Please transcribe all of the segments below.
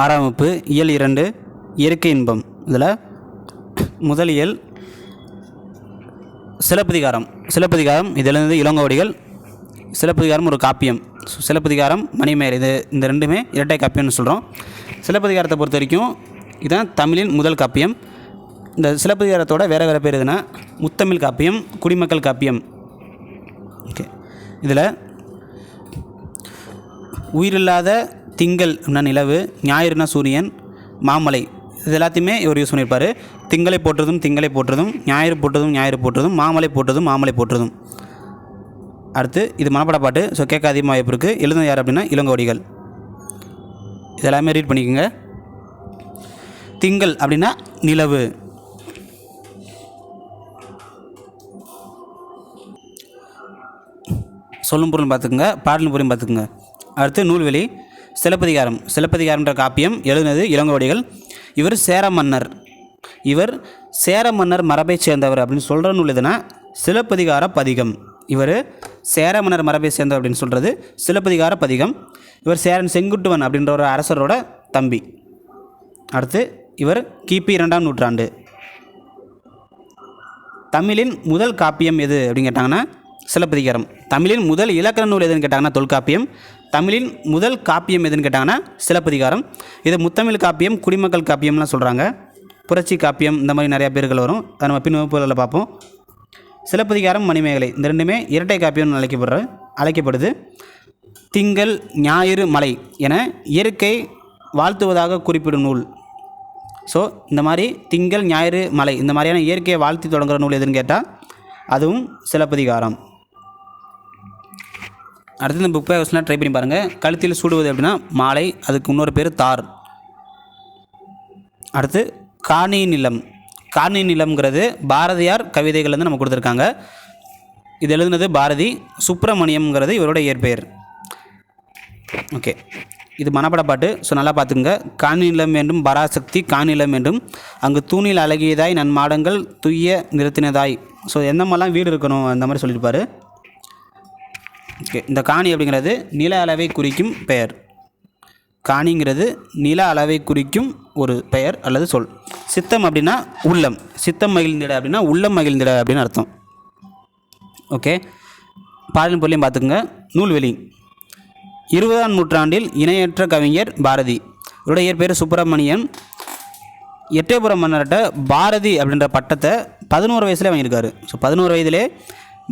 ஆறாம் வகுப்பு இயல் இரண்டு இயற்கை இன்பம். இதில் முதல் இயல் சிலப்பதிகாரம். சிலப்பதிகாரம் இதிலிருந்து இளங்கோவடிகள். சிலப்பதிகாரம் ஒரு காப்பியம். சிலப்பதிகாரம் மணிமேர் இது இந்த ரெண்டுமே இரட்டை காப்பியம்னு சொல்கிறோம் சிலப்பதிகாரத்தை பொறுத்த வரைக்கும் இதுதான் தமிழின் முதல் காப்பியம். இந்த சிலப்பதிகாரத்தோட வேறு வேறு பேர் எதுனா? முத்தமிழ் காப்பியம் குடிமக்கள் காப்பியம். ஓகே. இதில் உயிரில்லாத திங்கள் அப்படின்னா நிலவு? ஞாயிறுனா சூரியன்? மாமலை. இது எல்லாத்தையுமே இவர் யூஸ் பண்ணியிருப்பார். திங்களை போற்றதும் திங்களை போற்றதும் ஞாயிறு போற்றதும் ஞாயிறு போற்றதும் மாமலை போற்றதும் மாமலை போற்றதும் அடுத்து இது மனப்பட பாட்டு. ஸோ கேட்க அதிகமாக வாய்ப்பு இருக்குது எழுதும் யார் அப்படின்னா இளங்கோடிகள் இதெல்லாமே ரீட் பண்ணிக்கோங்க. திங்கள் அப்படின்னா நிலவு. சொல்லும் பொருள் பார்த்துக்குங்க பாடலும் பொருளும் பார்த்துக்குங்க. அடுத்து நூல்வெளி. சிலப்பதிகாரம் சிலப்பதிகாரம்ன்ற காப்பியம் எழுதினது இளங்கோவடிகள் இவர் சேர மன்னர் இவர் சேர மன்னர் மரபைச் சேர்ந்தவர் அப்படின்னு சொல்கிற நூல் எதுனா சிலப்பதிகார பதிகம். இவர் சேர மன்னர் மரபை சேர்ந்தவர் அப்படின்னு சொல்கிறது சிலப்பதிகார பதிகம். இவர் சேரன் செங்குட்டுவன் அப்படின்ற ஒரு அரசரோட தம்பி. அடுத்து இவர் கிபி இரண்டாம் நூற்றாண்டு. தமிழின் முதல் காப்பியம் எது அப்படின்னு கேட்டாங்கன்னா சிலப்பதிகாரம். தமிழின் முதல் இலக்கண நூல் எதுன்னு கேட்டாங்கன்னா தொல்காப்பியம். தமிழின் முதல் காப்பியம் எதுன்னு கேட்டாங்கன்னா சிலப்பதிகாரம். இது முத்தமிழ் காப்பியம் குடிமக்கள் காப்பியம்லாம் சொல்கிறாங்க புரட்சி காப்பியம் இந்த மாதிரி நிறையா பேர்கள் வரும். அதை நம்ம பின் வகுப்புகளில் பார்ப்போம். சிலப்பதிகாரம் மணிமேகலை. இந்த ரெண்டுமே இரட்டை காப்பியம்னு அழைக்கப்படுற அழைக்கப்படுது. திங்கள் ஞாயிறு மலை என இயற்கை வாழ்த்துவதாக குறிப்பிடும் நூல். ஸோ இந்த மாதிரி திங்கள் ஞாயிறு மலை இந்த மாதிரியான இயற்கையை வாழ்த்தி தொடங்குகிற நூல் எதுன்னு கேட்டால் அதுவும் சிலப்பதிகாரம். அடுத்து இந்த புக் பேக்கர்ஸ்லாம் ட்ரை பண்ணி பாருங்கள் கழுத்தில் சூடுவது அப்படின்னா மாலை அதுக்கு இன்னொரு பேர் தார். அடுத்து காணி நிலம். காணி நிலம்ங்கிறது பாரதியார் கவிதைகள் வந்து நம்ம கொடுத்துருக்காங்க. இது எழுதுனது பாரதி சுப்பிரமணியம்ங்கிறது இவரோட இயற்பெயர். ஓகே. இது மனப்பட பாட்டு ஸோ நல்லா பார்த்துக்குங்க. காணிலம் என்றும் பராசக்தி காணிலம் என்றும். அங்கு தூணில் அழகியதாய் நன் மாடங்கள் துய்ய நிறுத்தினதாய். ஸோ எந்த மாதிரிலாம் வீடு இருக்கணும் அந்த மாதிரி சொல்லியிருப்பார். ஓகே இந்த காணி அப்படிங்கிறது நில அளவை குறிக்கும் பெயர். காணிங்கிறது நில அளவை குறிக்கும் ஒரு பெயர் அல்லது சொல். சித்தம் அப்படின்னா உள்ளம். சித்தம் மகிழ்ந்திட அப்படின்னா உள்ளம் மகிழ்ந்திட அப்படின்னு அர்த்தம். ஓகே? பாடலின் பொருளையும் பார்த்துக்குங்க. நூல்வெளி. இருபதாம் நூற்றாண்டில் இணையற்ற கவிஞர் பாரதி. இவருடைய இயற்பெயர் சுப்பிரமணியன். எட்டயபுரம் மன்னர்கிட்ட பாரதி அப்படின்ற பட்டத்தை பதினோரு வயசுலேயே வாங்கியிருக்காரு. ஸோ பதினோரு வயதிலே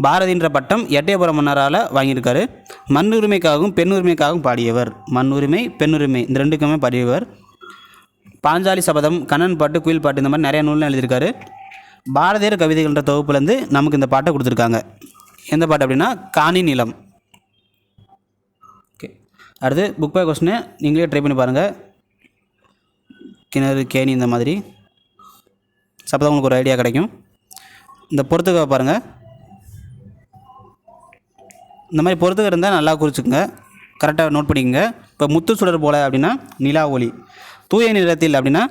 பாரதின்ற பட்டம் எட்டயபுரம் மன்னரால் வாங்கியிருக்காரு. மண்ணுரிமைக்காகவும் பெண்ணுரிமைக்காகவும் பாடியவர். மண் உரிமை பெண்ணுரிமை இந்த ரெண்டுக்குமே பாடியவர். பாஞ்சாலி சபதம் கண்ணன் பாட்டு குயில் பாட்டு இந்த மாதிரி நிறைய நூல்லாம் எழுதியிருக்காரு. பாரதியர் கவிதைகள்ன்ற தொகுப்புலேருந்து நமக்கு இந்த பாட்டை கொடுத்துருக்காங்க. எந்த பாட்டு அப்படின்னா காணி நிலம். ஓகே. அடுத்து புக் பை கொஸ்டின் நீங்களே ட்ரை பண்ணி பாருங்கள் கிணறு கேணி இந்த மாதிரி. சப்பதான் உங்களுக்கு ஒரு ஐடியா கிடைக்கும். இந்த பொறுத்துக்க பாருங்கள் இந்த மாதிரி பொறுத்துக்க இருந்தால் நல்லா குறிச்சுக்குங்க. கரெக்டாக நோட் பண்ணிக்கோங்க. இப்போ முத்து சுடர் போல அப்படின்னா நிலா ஒளி. தூய நிறத்தில் அப்படின்னா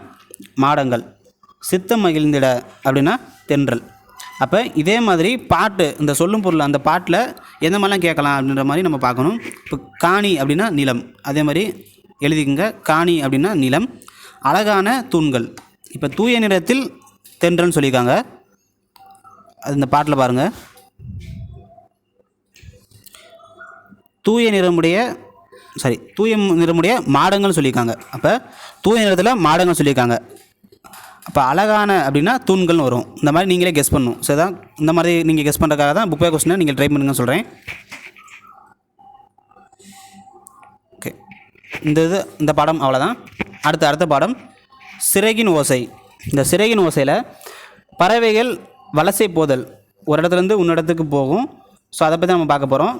மாடங்கள். சித்தம் மகிழ்ந்திட அப்படின்னா தென்றல். அப்போ இதே மாதிரி பாட்டு இந்த சொல்லும் பொருள் அந்த பாட்டில் எந்த மாதிரிலாம் கேட்கலாம் அப்படின்ற மாதிரி நம்ம பார்க்கணும். இப்போ காணி அப்படின்னா நிலம். அதே மாதிரி எழுதிக்கங்க. காணி அப்படின்னா நிலம். அழகான தூண்கள். இப்போ தூய நிறத்தில் தென்றல்னு சொல்லியிருக்காங்க. அது இந்த பாட்டில் பாருங்கள் தூய நிறமுடைய சாரி தூய நிறமுடைய மாடங்கள்னு சொல்லியிருக்காங்க. அப்போ தூய நிறத்தில் மாடங்கள் சொல்லியிருக்காங்க. அப்போ அழகான அப்படின்னா தூண்கள்னு வரும். இந்த மாதிரி நீங்களே கெஸ் பண்ணணும். சரி தான் இந்த மாதிரி நீங்கள் கெஸ் பண்ணுறதுக்காக தான் புக் பை கொஸ்டினை நீங்கள் ட்ரை பண்ணுங்கன்னு சொல்கிறேன் ஓகே இந்த இது இந்த பாடம் அவ்வளோதான் அடுத்த அடுத்த பாடம். சிறகின் ஓசை. இந்த சிறகின் ஓசையில் பறவைகள் வலசை போதல் ஒரு இடத்துலேருந்து இன்னொரு போகும். ஸோ அதை பற்றி நம்ம பார்க்க போகிறோம்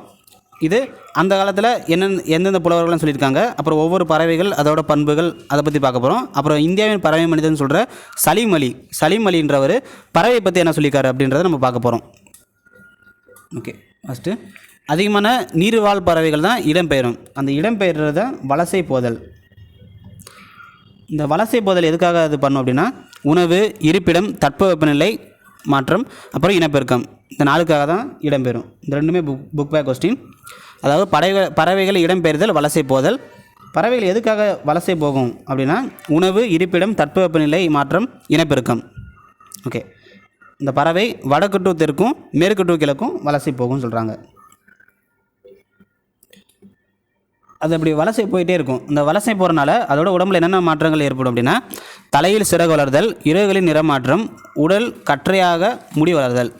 இது அந்த காலத்தில் என்னென்ன எந்தெந்த புலவர்கள்லாம் சொல்லியிருக்காங்க. அப்புறம் ஒவ்வொரு பறவைகள் அதோட பண்புகள் அதை பற்றி பார்க்க போகிறோம் அப்புறம் இந்தியாவின் பறவை மனிதன் சொல்கிற சலீம் அலி. சலீம் அலின்றவர் பறவை பற்றி என்ன சொல்லியிருக்காரு அப்படின்றத நம்ம பார்க்க போகிறோம் ஓகே ஃபஸ்ட்டு அதிகமான நீர்வாழ் பறவைகள் தான் இடம்பெயரும். அந்த இடம்பெயர்றது தான் வலசை போதல். இந்த வலசை போதல் எதுக்காக அது பண்ணும் அப்படின்னா உணவு இருப்பிடம் தட்பவெப்பநிலை மாற்றம் அப்புறம் இனப்பெருக்கம். இந்த நாளுக்காக தான் இடம்பெறும். இந்த ரெண்டுமே புக் புக் பேக் கொஸ்டின் அதாவது பறவை பறவைகள் இடம்பெயர்தல் வலசை போதல். பறவைகள் எதுக்காக வலசை போகும்? அப்படின்னா உணவு இருப்பிடம் தட்பவெப்பநிலை மாற்றம் இனப்பெருக்கம். ஓகே இந்த பறவை வடக்கு டு தெற்கும் மேற்கு டு கிழக்கும் வலசை போகும்னு சொல்கிறாங்க அது அப்படி வலசை போயிட்டே இருக்கும். இந்த வலசை போகிறனால அதோட உடம்புல என்னென்ன மாற்றங்கள் ஏற்படும் அப்படின்னா தலையில் சிறகு வளர்தல் இறகுகளின் நிறமாற்றம் உடல் கற்றையாக முடி வளர்தல்.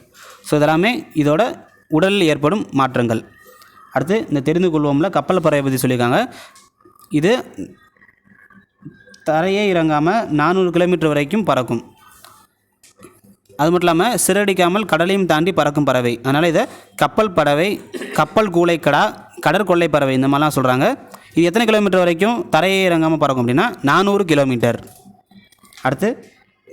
ஸோ இதெல்லாமே இதோட உடலில் ஏற்படும் மாற்றங்கள். அடுத்து இந்த தெரிந்து கொள்வோம்ல கப்பல் பறவை பற்றி சொல்லியிருக்காங்க. இது தரையே இறங்காமல் நானூறு கிலோமீட்டர் வரைக்கும் பறக்கும். அது மட்டும் இல்லாமல் சிறடிக்காமல் கடலையும் தாண்டி பறக்கும் பறவை. அதனால் இதை கப்பல் பறவை கப்பல் கூளைக்கடா கடற்கொள்ளை பறவை இந்த மாதிரிலாம் சொல்கிறாங்க இது எத்தனை கிலோமீட்டர் வரைக்கும் தரையே இறங்காமல் பறக்கும் அப்படின்னா நானூறு கிலோமீட்டர். அடுத்து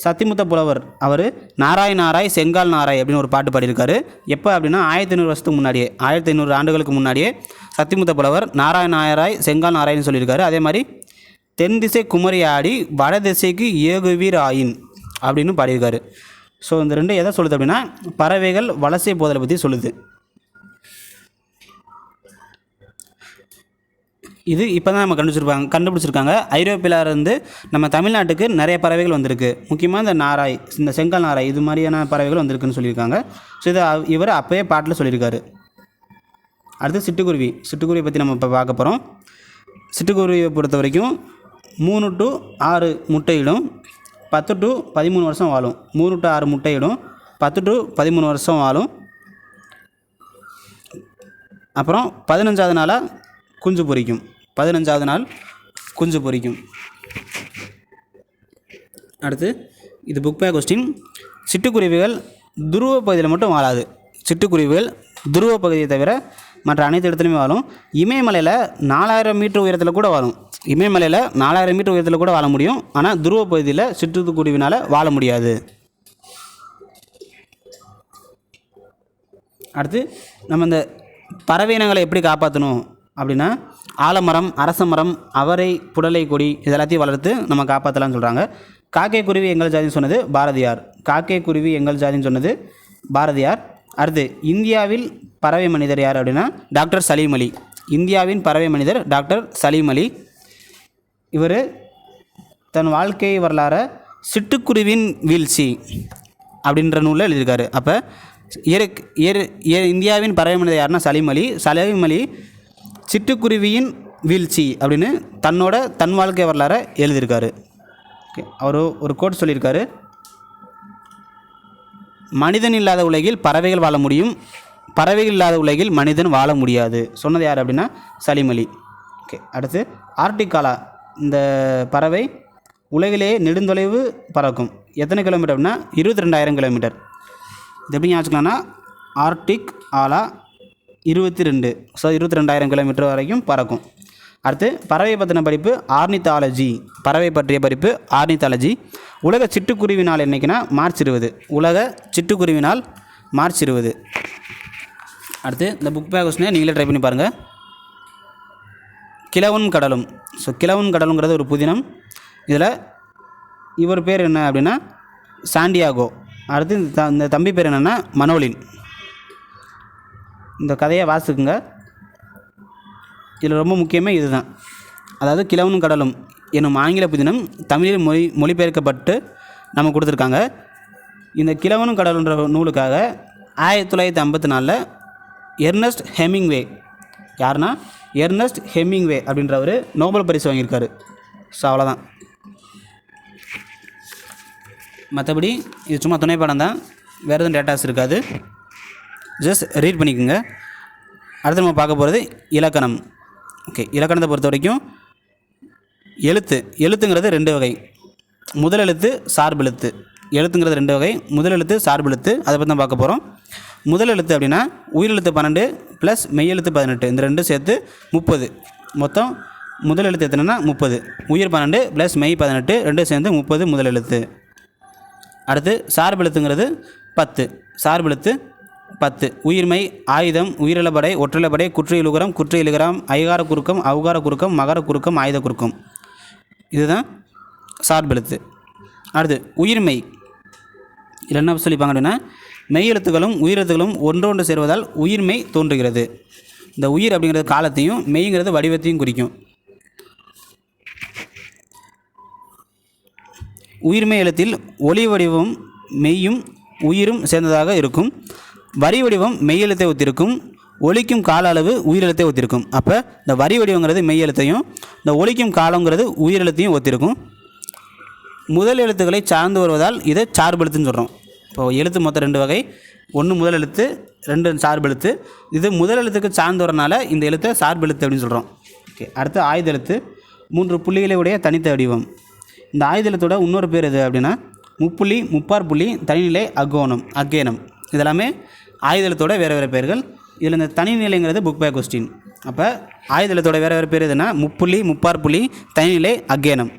சத்திமுத்த புலவர் அவர் நாராய் நாராய் செங்கால் நாராய் அப்படின்னு ஒரு பாட்டு பாடியிருக்காரு. எப்போ அப்படின்னா ஆயிரத்தி ஐநூறு வருஷத்துக்கு முன்னாடியே ஆயிரத்தி ஐநூறு ஆண்டுகளுக்கு முன்னாடியே சத்திமுத்த புலவர் நாராய் நாராய் செங்கால் நாராயண் சொல்லியிருக்காரு. அதே மாதிரி தென் திசை குமரி ஆடி வட திசைக்கு ஏகுவீர் ஆயின் அப்படின்னு பாடியிருக்காரு. ஸோ இந்த ரெண்டு எதை சொல்லுது அப்படின்னா பறவைகள் வலசை போதலை பற்றி சொல்லுது. இது இப்போ தான் நம்ம கண்டுபிடிச்சிருப்பாங்க கண்டுபிடிச்சிருக்காங்க. ஐரோப்பியிலிருந்து நம்ம தமிழ்நாட்டுக்கு நிறைய பறவைகள் வந்திருக்கு. முக்கியமாக இந்த நாராய் இந்த செங்கல் நாராய் இது மாதிரியான பறவைகள் வந்திருக்குன்னு சொல்லியிருக்காங்க. ஸோ இதை இவர் அப்போயே பாட்டில் சொல்லியிருக்காரு. அடுத்து சிட்டுக்குருவி. சிட்டுக்குருவியை பற்றி நம்ம இப்போ பார்க்க போகிறோம் சிட்டுக்குருவியை பொறுத்த வரைக்கும் மூணு டு ஆறு முட்டையிடும் பத்து டு பதிமூணு வருஷம் வாழும். மூணு டு ஆறு முட்டையிடும் பத்து டு பதிமூணு வருஷம் வாழும். அப்புறம் பதினஞ்சாவது நாளாக குஞ்சு பொரிக்கும். பதினஞ்சாவது நாள் குஞ்சு பொரிக்கும். அடுத்து இது புக் பே கொஸ்டின் சிட்டுக்குருவிகள் துருவ பகுதியில் மட்டும் வாழாது. சிட்டுக்குருவிகள் துருவ பகுதியை தவிர மற்ற அனைத்து இடத்துலையுமே வாழும். இமயமலையில் நாலாயிரம் மீட்டர் உயரத்தில் கூட வாழும். இமயமலையில் நாலாயிரம் மீட்டர் உயரத்தில் கூட வாழ முடியும். ஆனால் துருவ பகுதியில் சிட்டுக்குருவினால் வாழ முடியாது. அடுத்து நம்ம இந்த பறவை இனங்களை எப்படி காப்பாற்றணும் அப்படின்னா ஆலமரம் அரச மரம் அவரை புடலை கொடி இதெல்லாத்தையும் வளர்த்து நம்ம காப்பாற்றலாம்னு சொல்கிறாங்க காக்கை குருவி எங்கள் ஜாதின்னு சொன்னது பாரதியார். காக்கை குருவி எங்கள் ஜாதின்னு சொன்னது பாரதியார். அடுத்து இந்தியாவில் பறவை மனிதர் யார் அப்படின்னா டாக்டர் சலீம் அலி. இந்தியாவின் பறவை மனிதர் டாக்டர் சலீம் அலி. இவர் தன் வாழ்க்கை வரலாற சிட்டுக்குருவின் வீழ்ச்சி அப்படின்ற நூலில் எழுதியிருக்காரு. அப்போ இயற் இயற் இந்தியாவின் பறவை மனிதர் யாருன்னா சலீம் அலி. சலீம் அலி சிட்டுக்குருவியின் வீழ்ச்சி அப்படின்னு தன்னோட தன் வாழ்க்கை வரலாற எழுதியிருக்காரு. ஓகே அவர் ஒரு கோட் சொல்லியிருக்காரு. மனிதன் இல்லாத உலகில் பறவைகள் வாழ முடியும். பறவைகள் இல்லாத உலகில் மனிதன் வாழ முடியாது. சொன்னது யார் அப்படின்னா சலிமலி ஓகே அடுத்து ஆர்டிகாலா இந்த பறவை உலகிலேயே நெடுந்தொலைவு பறக்கும். எத்தனை கிலோமீட்டர் அப்படின்னா இருபத்தி ரெண்டாயிரம் கிலோமீட்டர். இது எப்படி ஞாபகம் ஆர்டிக் ஆலா இருபத்தி ரெண்டு ஸோ இருபத்தி ரெண்டாயிரம் கிலோமீட்டர் வரைக்கும் பறக்கும். அடுத்து பறவை பற்றின படிப்பு ஆர்னித்தாலஜி பறவை பற்றிய படிப்பு ஆர்னித்தாலஜி உலக சிட்டுக்குருவி நாள் என்னைக்குன்னா மார்ச் இருபது. உலக சிட்டுக்குருவி நாள் மார்ச் இருபது. அடுத்து இந்த புக் பேக் கொஸ்டினை நீங்களே ட்ரை பண்ணி பாருங்கள் கிழவன் கடலும். ஸோ கிழவன் கடலுங்கிறது ஒரு புதினம். இதில் இவர் பேர் என்ன அப்படின்னா சாண்டியாகோ. அடுத்து த- இந்த தம்பி பேர் என்னென்னா மனோலின். இந்த கதையை வாசிக்குங்க. இதில் ரொம்ப முக்கியமே இதுதான். அதாவது கிழவனும் கடலும் என்னும் ஆங்கில புதினம் தமிழில் மொழி மொழிபெயர்க்கப்பட்டு நம்ம கொடுத்துருக்காங்க. இந்த கிழவனும் கடலுன்ற நூலுக்காக ஆயிரத்தி தொள்ளாயிரத்தி ஐம்பத்தி நாலில் எர்னஸ்ட் ஹெமிங்வே யாருன்னா? எர்னஸ்ட் ஹெமிங்வே அப்படின்றவர் நோபல் பரிசு வாங்கியிருக்காரு. ஸோ அவ்வளோதான் மற்றபடி இது சும்மா துணைப்படம் தான். வேறு எதுவும் டேட்டாஸ் இருக்காது. ஜஸ்ட் ரீட் பண்ணிக்கோங்க. அடுத்து நம்ம பார்க்க போகிறது இலக்கணம். ஓகே இலக்கணத்தை பொறுத்த வரைக்கும் எழுத்து எழுத்துங்கிறது ரெண்டு வகை. முதல் எழுத்து சார்பெழுத்து எழுத்துங்கிறது ரெண்டு வகை. முதல் எழுத்து சார்பெழுத்து அதை பற்றி தான் பார்க்க போகிறோம் முதல் எழுத்து அப்படின்னா உயிரெழுத்து பன்னெண்டு ப்ளஸ் மெய்யெழுத்து பதினெட்டு. இந்த ரெண்டும் சேர்த்து முப்பது. மொத்தம் முதல் எழுத்து எத்தனைன்னா முப்பது. உயிர் பன்னெண்டு ப்ளஸ் மெய் பதினெட்டு. ரெண்டும் சேர்ந்து முப்பது முதல் எழுத்து. அடுத்து சார்பெழுத்துங்கிறது பத்து. சார்பெழுத்து பத்து. உயிர்மை ஆயுதம் உயிரிழப்படை ஒற்றிலப்படை குற்றியலுகரம் குற்றியலுகரம் ஐகார குறுக்கம் அவகார குறுக்கம் மகர குறுக்கம் ஆயுத குறுக்கம். இதுதான் சார்பெழுத்து அடுத்து உயிர்மை. இதில் என்ன சொல்லிப்பாங்க அப்படின்னா மெய் எழுத்துக்களும் உயிரெழுத்துக்களும் ஒன்றொன்று சேர்வதால் உயிர்மை தோன்றுகிறது. இந்த உயிர் அப்படிங்கிறது காலத்தையும் மெய்ங்கிறது வடிவத்தையும் குறிக்கும். உயிர்மை எழுத்தில் ஒளி வடிவம் மெய்யும் உயிரும் சேர்ந்ததாக இருக்கும். வரி வடிவம் மெய் எழுத்தை ஒத்திருக்கும் ஒழிக்கும் கால அளவு உயிரெழுத்தை ஒத்திருக்கும். அப்போ இந்த வரி வடிவங்கிறது மெய் எழுத்தையும் இந்த ஒழிக்கும் காலங்கிறது உயிரெழுத்தையும் ஒத்திருக்கும். முதல் எழுத்துக்களை சார்ந்து வருவதால் இதை சார்பெழுத்துன்னு சொல்கிறோம் இப்போ எழுத்து மொத்தம் ரெண்டு வகை. ஒன்று முதல் எழுத்து ரெண்டு சார்பெழுத்து. இது முதல் எழுத்துக்கு சார்ந்து வரனால இந்த எழுத்தை சார்பெழுத்து அப்படின்னு சொல்கிறோம் ஓகே அடுத்து ஆயுத எழுத்து. மூன்று புள்ளிகளை உடைய தனித்த வடிவம். இந்த ஆயுத எழுத்தோட இன்னொரு பேர் எது அப்படின்னா முப்புள்ளி முப்பார் புள்ளி தனிநிலை அகோணம் அக்கேனம் இதெல்லாமே ஆயுத வேறு வேறு பேர்கள். இதில் இந்த தனிநிலைங்கிறது புக் பே கொஸ்டின் அப்போ ஆயுத வேறு வேறு பேர் எதுனா முப்புள்ளி முப்பார் புள்ளி தனிநிலை அக்கேனம்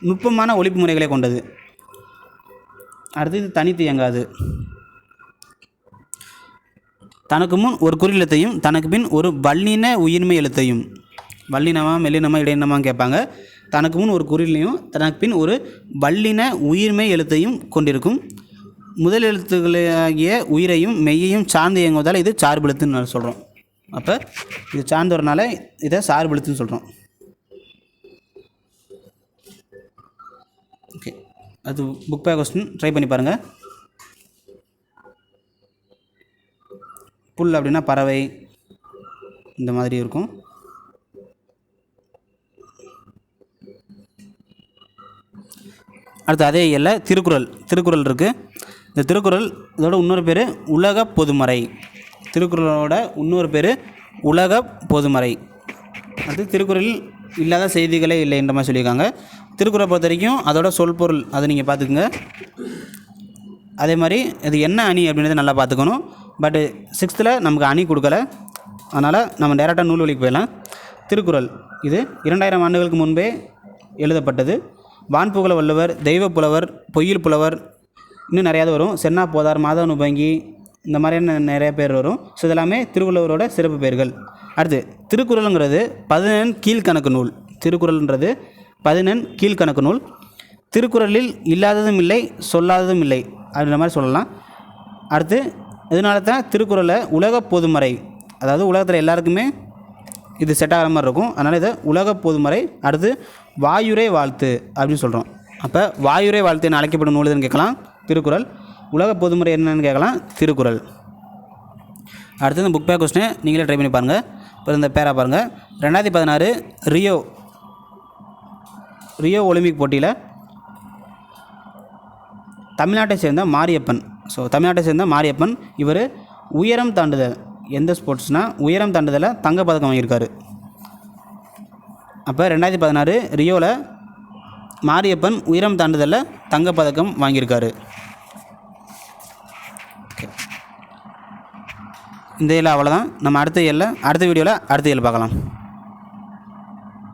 நுட்பமான ஒழிப்பு முறைகளை கொண்டது. அடுத்து இது தனித்து இயங்காது தனக்கு முன் ஒரு குறிலத்தையும் தனக்கு பின் ஒரு வல்லின உயிர்மை எழுத்தையும். வல்லினமா மெல்லினமா இடையினமாக கேட்பாங்க. தனக்கு முன் ஒரு குறிலையும் தனக்கு பின் ஒரு வல்லின உயிர்மை எழுத்தையும் கொண்டிருக்கும். முதல் எழுத்துக்களாகிய உயிரையும் மெய்யையும் சார்ந்து இயங்குவதால் இது சார்பெழுத்துன்னு சொல்கிறோம் அப்போ இது சார்ந்து வரனால இதை சார்பெழுத்துன்னு சொல்கிறோம் ஓகே அது புக் பே கொஸ்டின் ட்ரை பண்ணி பாருங்கள் புல் அப்படின்னா பறவை. இந்த மாதிரி இருக்கும். அடுத்து அதே இல்லை திருக்குறள். திருக்குறள் இருக்குது இந்த திருக்குறள் இதோட இன்னொரு பேர் உலக பொதுமறை. திருக்குறளோட இன்னொரு பேர் உலக பொதுமறை. அது திருக்குறளில் இல்லாத செய்திகளே இல்லை என்ற மாதிரி சொல்லியிருக்காங்க. திருக்குறளை பொறுத்த வரைக்கும் அதோட சொல் பொருள் அதை நீங்கள் பார்த்துக்குங்க. அதே மாதிரி இது என்ன அணி அப்படின்றத நல்லா பார்த்துக்கணும். பட்டு சிக்ஸ்த்தில் நமக்கு அணி கொடுக்கல. அதனால் நம்ம டேரெக்டாக நூல் வழிக்கு போயிடலாம். திருக்குறள். இது இரண்டாயிரம் ஆண்டுகளுக்கு முன்பே எழுதப்பட்டது. வான்புகழ வள்ளுவர் தெய்வ புலவர் பொய்யில் புலவர் இன்னும் நிறையாவது வரும். சென்னா போதார் மாதவன் பங்கி இந்த மாதிரியான நிறைய பேர் வரும். ஸோ இதெல்லாமே திருவள்ளுவரோட சிறப்பு பெயர்கள். அடுத்து திருக்குறளுங்கிறது பதினெண் கீழ்கணக்கு நூல். திருக்குறள்ன்றது பதினெண் கீழ்கணக்கு நூல். திருக்குறளில் இல்லாததும் இல்லை சொல்லாததும் இல்லை அப்படின்ற மாதிரி சொல்லலாம். அடுத்து இதனால தான் திருக்குறளை உலக பொதுமறை அதாவது உலகத்தில் எல்லாருக்குமே இது செட் ஆகிற மாதிரி இருக்கும். அதனால் இதை உலக பொதுமறை அடுத்து வாயுரை வாழ்த்து அப்படின்னு சொல்கிறோம் அப்போ வாயுரை வாழ்த்து என அழைக்கப்படும் நூல் எதுன்னு கேட்கலாம். திருக்குறள். உலக பொதுமுறை என்னென்னு கேட்கலாம். திருக்குறள். அடுத்து இந்த புக் பேக் கொஸ்டினை நீங்களே ட்ரை பண்ணி பாருங்கள் இப்போ இந்த பேரா பாருங்கள் ரெண்டாயிரத்தி பதினாறு ரியோ. ரியோ ஒலிம்பிக் போட்டியில் தமிழ்நாட்டை சேர்ந்த மாரியப்பன். ஸோ தமிழ்நாட்டை சேர்ந்த மாரியப்பன் இவர் உயரம் தாண்டுதல். எந்த ஸ்போர்ட்ஸ்னால் உயரம் தாண்டுதலில் தங்கப்பதக்கம் வாங்கியிருக்காரு. அப்போ ரெண்டாயிரத்தி பதினாறு ரியோவில் மாரியப்பன் உயரம் தாண்டுதலில் தங்கப்பதக்கம் வாங்கியிருக்காரு. இந்த இயல் அவ்வளோதான் நம்ம அடுத்த இயலில் அடுத்த வீடியோவில் அடுத்த இயல் பார்க்கலாம்.